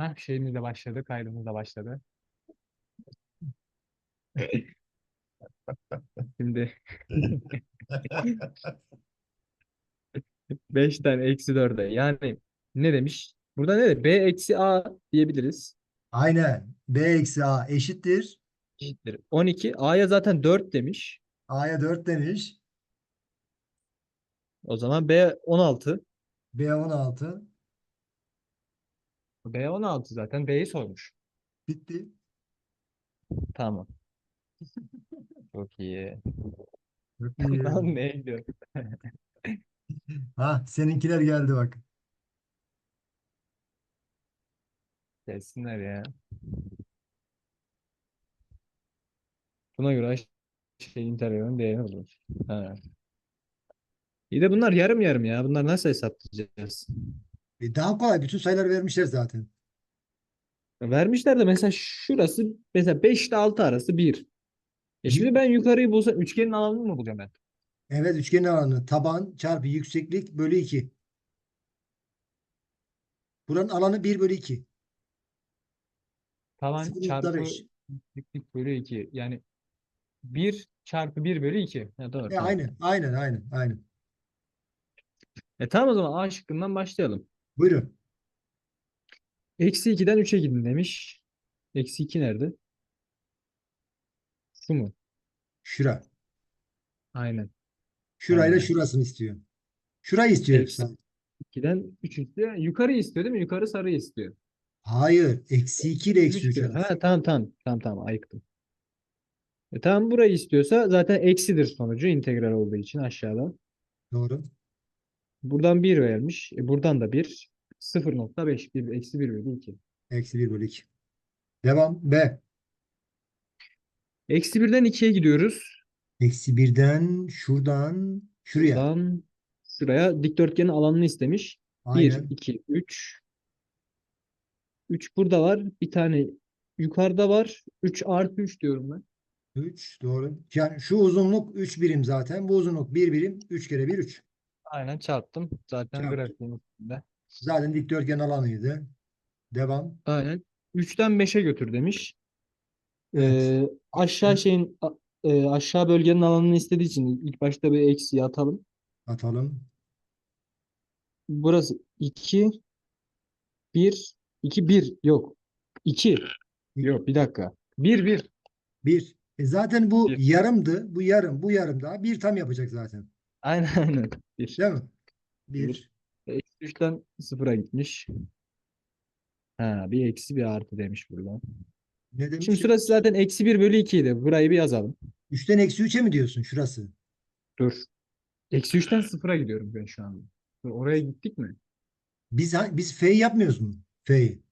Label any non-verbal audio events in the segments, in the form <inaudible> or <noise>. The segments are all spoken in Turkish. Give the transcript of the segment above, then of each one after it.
Heh, şeyimiz de başladı, kaydımız da başladı. <laughs> Şimdi <laughs> 5'ten eksi 4'e yani ne demiş? Burada ne de B eksi A diyebiliriz. Aynen. B eksi A eşittir. Eşittir. 12. A'ya zaten 4 demiş. A'ya 4 demiş. O zaman B 16. B 16. B 16 zaten. B'yi sormuş. Bitti. Tamam. <laughs> Çok iyi. Çok <laughs> iyi. Lan gidiyor? Ha, seninkiler geldi bak. Gelsinler ya. Buna göre şey intervalin değerini bulur. Ha. İyi de bunlar yarım yarım ya. Bunlar nasıl hesaplayacağız? E, daha kolay. Bütün sayıları vermişler zaten. Vermişler de mesela şurası mesela 5 ile 6 arası 1. E şimdi ben yukarıyı bulsam üçgenin alanını mı bulacağım ben? Evet üçgenin alanı taban çarpı yükseklik bölü 2. Buranın alanı 1 bölü 2. Tavan 0.5. çarpı yükseklik bölü 2. Yani 1 çarpı 1 bölü 2. Ha, doğru, E, tamam. aynen, aynen, aynen, aynen. E tamam o zaman A şıkkından başlayalım. Buyurun. Eksi 2'den 3'e gidin demiş. Eksi 2 nerede? Şu mu? Şura. Aynen. Şurayla Aynen. şurasını istiyor. Şurayı istiyor. Eksi 2'den 3 istiyor. Yukarı istiyor değil mi? Yukarı sarı istiyor. Hayır. Eksi 2 ile eksi 3 Üç diyor. arası. Ha tamam tamam. Tamam tamam ayıktım. E tamam burayı istiyorsa zaten eksidir sonucu integral olduğu için aşağıda. Doğru. Buradan 1 vermiş. E buradan da 1. 0.5. 1, eksi 1 bölü 2. Eksi 1 bölü 2. Devam. B. Eksi 1'den 2'ye gidiyoruz. Eksi 1'den şuradan şuraya. Buradan şuraya dikdörtgenin alanını istemiş. 1, Aynen. 2, 3. 3 burada var. Bir tane yukarıda var. 3 artı 3 diyorum ben. 3 doğru. Yani şu uzunluk 3 birim zaten. Bu uzunluk 1 birim. 3 kere 1 3. Aynen çarptım. Zaten Çarptım. grafiğin üstünde. Zaten dikdörtgen alanıydı. Devam. Aynen. 3'ten 5'e götür demiş. Ee, aşağı şeyin a- e, aşağı bölgenin alanını istediği için ilk başta bir eksiği atalım. Atalım. Burası 2 1 2 1 yok. 2 yok bir dakika. 1 1 1. E zaten bu Bir. yarımdı. Bu yarım. Bu yarım daha. Bir tam yapacak zaten. Aynen aynen 1. Değil mi? 1. Eksi 3'ten 0'a gitmiş. Ha, bir eksi bir artı demiş burada. Ne demiş? Şimdi şurası zaten eksi 1 bölü 2 idi. Burayı bir yazalım. 3'ten eksi 3'e mi diyorsun şurası? Dur. Eksi 3'ten 0'a gidiyorum ben şu anda. Oraya gittik mi? Biz ha- biz F'yi yapmıyoruz mu? F'yi.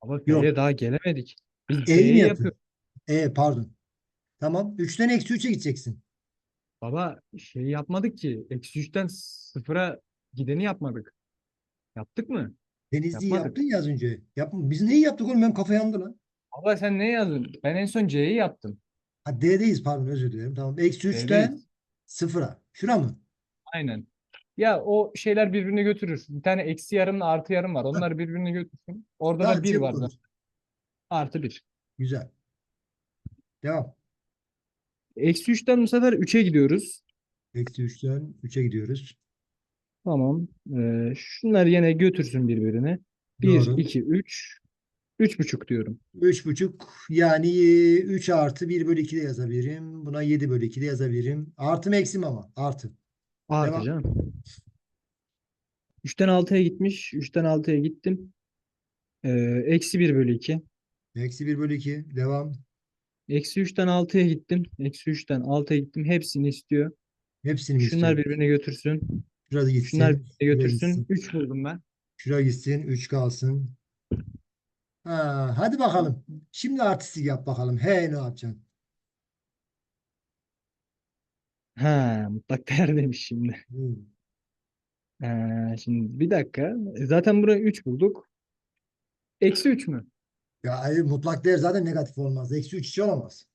Ama Yok. F'ye daha gelemedik. Biz E'yi mi F'yi yapıyoruz? yapıyoruz. E pardon. Tamam. 3'ten eksi 3'e gideceksin. Baba şey yapmadık ki. Eksi 3'ten 0'a gideni yapmadık. Yaptık mı? Denizli'yi Yapmadık. yaptın ya az önce. Yapma. Biz neyi yaptık oğlum? Benim kafa yandı lan. Baba sen ne yazdın? Ben en son C'yi yaptım. Ha D'deyiz pardon özür dilerim. Tamam. Eksi 3'ten D'deyiz. 0'a. Şura mı? Aynen. Ya o şeyler birbirini götürür. Bir tane eksi yarımla artı yarım var. Onlar birbirini götürsün. Orada Daha da 1 çabuk var olur. zaten. Artı 1. Güzel. Devam. Eksi 3'ten bu sefer 3'e gidiyoruz. Eksi 3'ten 3'e gidiyoruz. Tamam. Ee, şunlar yine götürsün birbirini. 1, Doğru. 2, 3. 3,5 diyorum. 3,5 yani 3 artı 1 bölü 2 de yazabilirim. Buna 7 bölü 2 de yazabilirim. Artı mı eksi mi ama? Artı. Artı Devam. canım. 3'ten 6'ya gitmiş. 3'ten 6'ya gittim. Ee, eksi 1 bölü 2. Eksi 1 bölü 2. Devam. Eksi 3'ten 6'ya gittim. Eksi 3'ten 6'ya gittim. Hepsini istiyor. Hepsini mi Şunlar istiyorum? birbirini götürsün. Şurada gitsin. Şunlar birbirini Şuraya götürsün. gitsin. 3 buldum ben. Şuraya gitsin. 3 kalsın. Ha, hadi bakalım. Şimdi artistik yap bakalım. He ne yapacaksın? Ha, mutlak değer demiş şimdi. Hmm. Ee, şimdi bir dakika. Zaten buraya 3 bulduk. Eksi 3 mü? Ya hayır, mutlak değer zaten negatif olmaz. Eksi 3 hiç olamaz.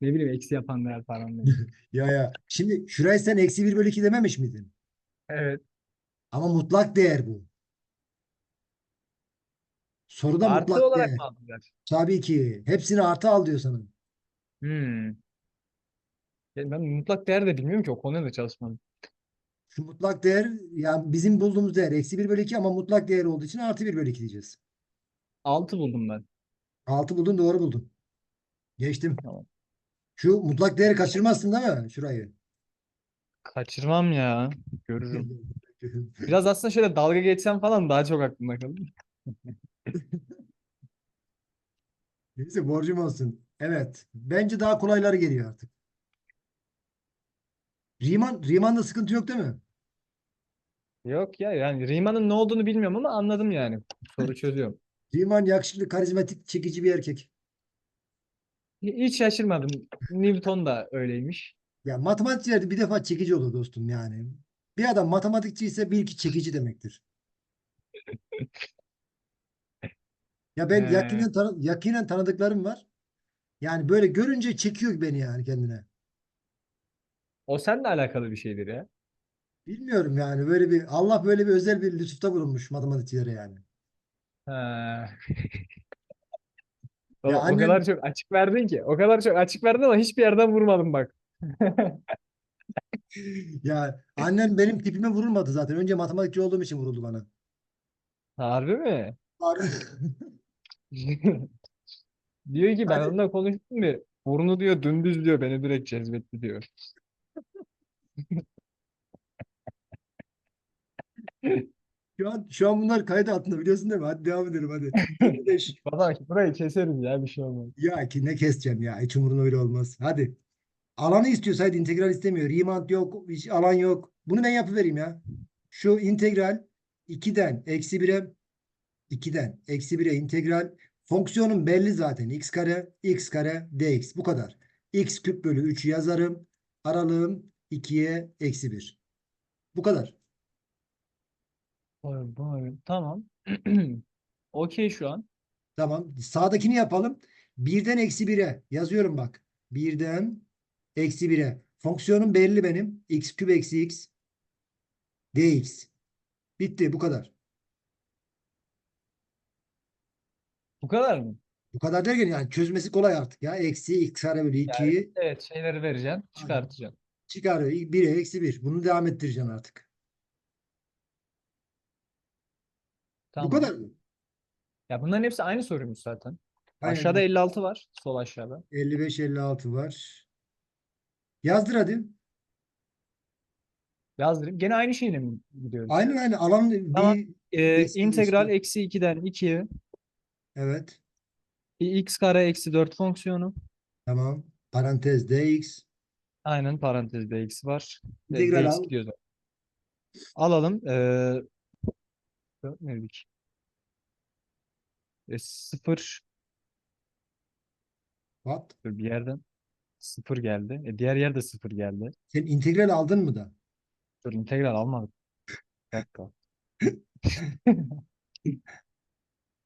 Ne bileyim eksi yapan değer falan. <laughs> Ya ya. Şimdi şuraya sen eksi 1 bölü 2 dememiş miydin? Evet. Ama mutlak değer bu. Soruda Artı mutlak olarak değer. mı aldılar? Tabii ki. Hepsini artı al diyor sana. Hmm. Ya Ben mutlak değer de bilmiyorum ki o konuya da çalışmadım. Şu mutlak değer yani bizim bulduğumuz değer eksi 1 bölü 2 ama mutlak değer olduğu için artı 1 bölü 2 diyeceğiz. 6 buldum ben. 6 buldun doğru buldun. Geçtim. Tamam. Şu mutlak değeri kaçırmazsın değil mi? Şurayı. Kaçırmam ya. Görürüm. <laughs> Biraz aslında şöyle dalga geçsem falan daha çok aklımda kalır. Neyse borcum olsun. Evet. Bence daha kolayları geliyor artık. Riemann, Riemann'da sıkıntı yok değil mi? Yok ya yani Riemann'ın ne olduğunu bilmiyorum ama anladım yani. Soru çözüyorum. Riemann yakışıklı, karizmatik, çekici bir erkek. Hiç şaşırmadım. Newton da öyleymiş. Ya matematikçilerde bir defa çekici olur dostum yani. Bir adam matematikçi ise bil ki çekici demektir. Ya ben Ee. yakinen, tanı- yakinen tanıdıklarım var. Yani böyle görünce çekiyor beni yani kendine. O seninle alakalı bir şeydir ya. Bilmiyorum yani böyle bir Allah böyle bir özel bir lütufta bulunmuş matematikçilere yani. Ha. <laughs> Ya o annem- kadar çok açık verdin ki. O kadar çok açık verdin ama hiçbir yerden vurmadım bak. <laughs> Ya annem benim tipime vurulmadı zaten. Önce matematikçi olduğum için vuruldu bana. Harbi mi? <laughs> Diyor ki ben Hadi. onunla konuştum bir. Burnu diyor dümdüz diyor beni direkt cezbetti diyor. Şu an şu an bunlar kayıt altında biliyorsun değil mi? Hadi devam edelim hadi. <laughs> Baba burayı keseriz ya bir şey olmaz. Ya ki ne keseceğim ya. Hiç umurumda bile olmaz. Hadi. Alanı istiyor hadi integral istemiyor. Riemann yok. Hiç alan yok. Bunu ben yapıvereyim ya. Şu integral 2'den eksi 1'e 2'den eksi 1'e integral fonksiyonun belli zaten. x kare x kare dx. Bu kadar. x küp bölü 3 yazarım. Aralığım 2'ye eksi 1. Bu kadar. Vay. Tamam. <clears throat> Okey şu an. Tamam. Sağdakini yapalım. Birden eksi 1'e yazıyorum bak. Birden eksi 1'e. Fonksiyonum belli benim. x küp eksi x dx. Bitti. Bu kadar. Bu kadar mı? Bu kadar derken yani çözmesi kolay artık ya. Eksi x kare bölü 2'yi Yani, evet şeyleri vereceksin, çıkartacaksın. çıkarıyor. 1'e eksi 1. Bunu devam ettireceksin artık. Tamam. Bu kadar mı? Ya bunların hepsi aynı soruymuş zaten. Aynen. Aşağıda 56 var. Sol aşağıda. 55 56 var. Yazdır hadi. Yazdırayım. Gene aynı şeyle mi gidiyoruz? Aynen aynen. Alan bir Tamam. Ee, Eski integral işte. eksi 2'den 2'ye evet. x kare eksi 4 fonksiyonu. Tamam. Parantez dx. Aynen parantezde x var. Ve İntegral dx al. gidiyor zaten. Alalım. Ee, neydik? E, sıfır What? bir yerden sıfır geldi. E, diğer yerde sıfır geldi. Sen integral aldın mı da? Dur integral almadık. Bir dakika. <laughs>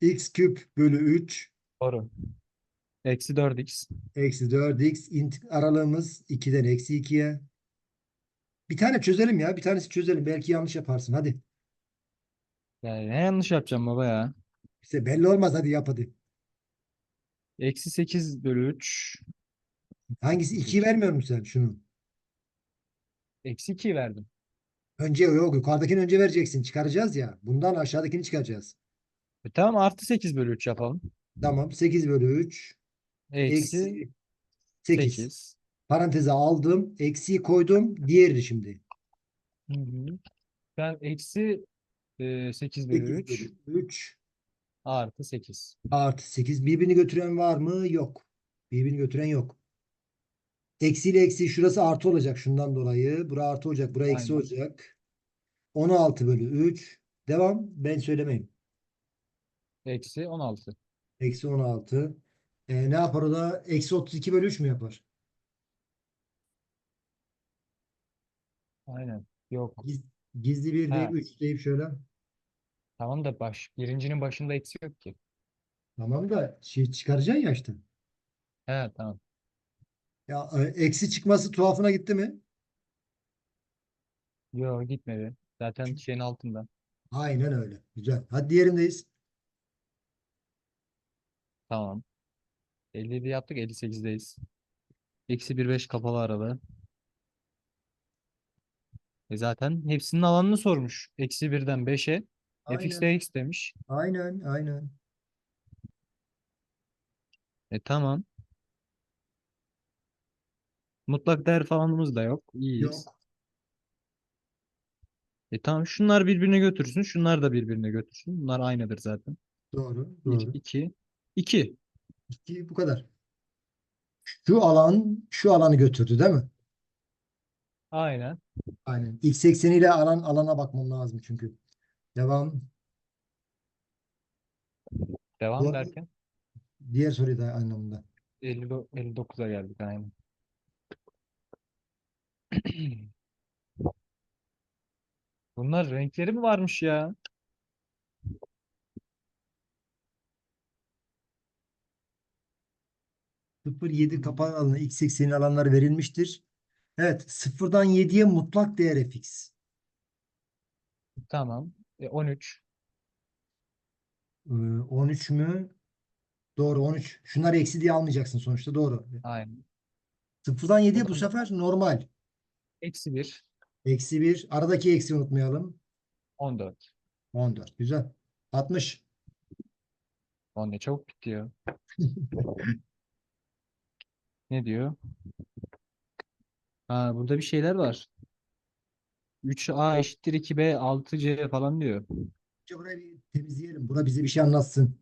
x küp bölü 3 Doğru. Eksi 4x. eksi 4x int- aralığımız 2'den eksi 2'ye. Bir tane çözelim ya. Bir tanesi çözelim. Belki yanlış yaparsın. Hadi. Yani ne yanlış yapacağım baba ya? İşte belli olmaz. Hadi yap hadi. Eksi 8 bölü 3. Hangisi? 2'yi vermiyor musun sen şunu? Eksi 2 verdim. Önce yok. Yukarıdakini önce vereceksin. Çıkaracağız ya. Bundan aşağıdakini çıkaracağız. E, tamam artı 8 bölü 3 yapalım. Tamam. 8 bölü 3 Eksi eksi 8. 8. Paranteze aldım. Eksiyi koydum. Diğerini şimdi. Hı hı. Ben eksi e, 8 8 bölü 3 bölü 3 artı 8. artı 8. Birbirini götüren var mı? Yok. Birbirini götüren yok. Eksi ile eksi şurası artı olacak şundan dolayı. Bura artı olacak. Bura eksi Aynen. olacak. 16 bölü 3. Devam. Ben söylemeyeyim. Eksi 16. Eksi 16. E, ne yapar o da? Eksi 32 bölü 3 mü yapar? Aynen. Yok. Giz- Gizli bir Ha. deyip 3 deyip şöyle. Tamam da baş. Birincinin başında eksi yok ki. Tamam da şey çıkaracaksın ya işte. He tamam. Ya e, eksi çıkması tuhafına gitti mi? Yok gitmedi. Zaten şeyin altında. Aynen öyle. Güzel. Hadi diğerindeyiz. Tamam. 57 yaptık. 58'deyiz. Eksi 1 5 kapalı arada. E zaten hepsinin alanını sormuş. Eksi 1'den 5'e. Fx'te Aynen. x demiş. Aynen. Aynen. E tamam. Mutlak değer falanımız da yok. İyiyiz. Yok. E tamam şunlar birbirine götürsün. Şunlar da birbirine götürsün. Bunlar aynıdır zaten. Doğru. 1, Doğru. 2, 2. İki, bu kadar. Şu alan şu alanı götürdü değil mi? Aynen. Aynen. X ekseniyle alan alana bakmam lazım çünkü. Devam. Devam Bu- derken Diğer soruyu da anlamında. 50, 59'a geldik aynen. <clears throat> Bunlar renkleri mi varmış ya? Sıfır 7 kapalı alanı x eksenin alanları verilmiştir. Evet. Sıfırdan 7'ye mutlak değer fx. Tamam. E, 13. Ee, 13 mü? Doğru 13. Şunları eksi diye almayacaksın sonuçta. Doğru. Aynen. Sıfırdan 7'ye bu sefer normal. Eksi 1. Eksi 1. Aradaki eksi unutmayalım. 14. 14. Güzel. 60. O ne çabuk bitti ya. <laughs> Ne diyor? Ha, burada bir şeyler var. 3a eşittir 2b 6c falan diyor. Önce burayı bir temizleyelim. Bura bize bir şey anlatsın.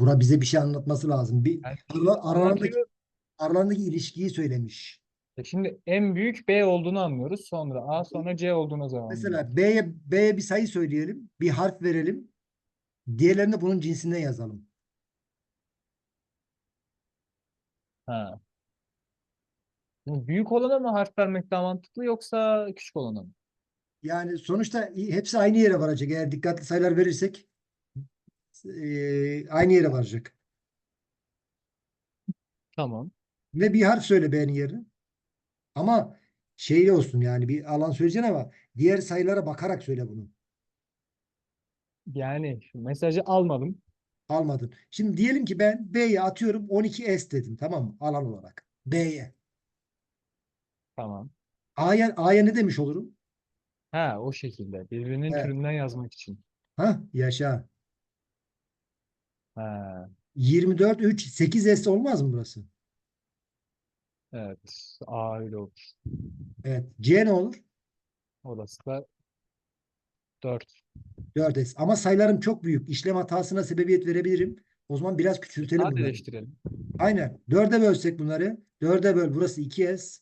Bura bize bir şey anlatması lazım. Bir Yani ara- aralarındaki, aralarındaki ilişkiyi söylemiş. E Şimdi en büyük b olduğunu anlıyoruz. Sonra a sonra c olduğunu zaman anlıyoruz. Mesela B'ye B'ye bir sayı söyleyelim. Bir harf verelim. Diğerlerini bunun cinsinden yazalım. Ha. Büyük olana mı harf vermek daha mantıklı yoksa küçük olana mı? Yani sonuçta hepsi aynı yere varacak. Eğer dikkatli sayılar verirsek eee, aynı yere varacak. Tamam. Ve bir harf söyle B'nin yerine. Ama şeyli olsun yani bir alan söyleyeceksin ama diğer sayılara bakarak söyle bunu. Yani şu mesajı almadım. Almadın. Şimdi diyelim ki ben B'ye atıyorum 12S dedim tamam mı? Alan olarak. B'ye. Tamam. A'ya, A'ya ne demiş olurum? Ha o şekilde. Birbirinin Evet. türünden yazmak için. Ha yaşa. Ha, 24 3 8S olmaz mı burası? evet. A öyle olur. Evet. C ne olur? Orası da 4. 4S. Ama sayılarım çok büyük. İşlem hatasına sebebiyet verebilirim. O zaman biraz küçültelim bunları. Sadeleştirelim. Aynen. 4'e bölsek bunları. 4'e böl. Burası 2S.